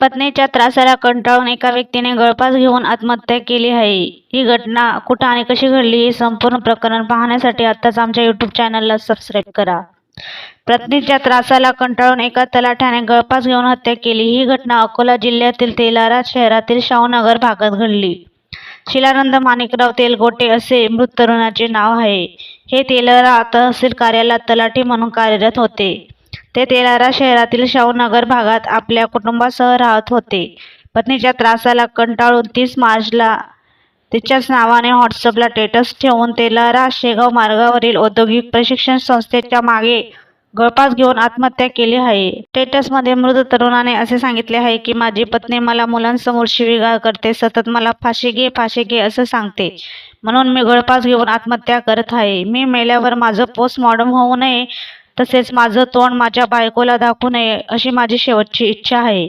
पत्नीच्या त्रासाला कंटाळून एका व्यक्तीने गळफास घेऊन आत्महत्या केली आहे. ही घटना कुठं आणि कशी घडली हे संपूर्ण प्रकरण पाहण्यासाठी आत्ताच आमच्या यूट्यूब चॅनलला सबस्क्राईब करा. पत्नीच्या त्रासाला कंटाळून एका तलाठ्याने गळफास घेऊन हत्या केली. ही घटना अकोला जिल्ह्यातील तेलारा शहरातील शाहूनगर भागात घडली. शिलानंद माणिकराव तेलगोटे असे मृत तरुणाचे नाव आहे. हे तेलारा तहसील कार्यालयात तलाठी म्हणून कार्यरत होते. ते तेलारा शहरातील शाहूनगर भागात आपल्या कुटुंबासह राहत होते. पत्नीच्या त्रासाला कंटाळून तीस मार्चला तिच्याच नावाने व्हॉट्सअपला स्टेटस ठेवून तेलारा शेगाव मार्गावरील औद्योगिक प्रशिक्षण संस्थेच्या मागे गळपास घेऊन आत्महत्या केली आहे. स्टेटसमध्ये मृत तरुणाने असे सांगितले आहे की माझी पत्नी मला मुलांसमोर शिवीगाळ करते सतत मला फाशी घे फाशी घे असं सांगते. म्हणून मी गळपास घेऊन आत्महत्या करत आहे. मी मेल्यावर माझं पोस्टमॉर्टम होऊ नये तसेच माझं तोंड माझ्या बायकोला दाखवू नये अशी माझी शेवटची इच्छा आहे.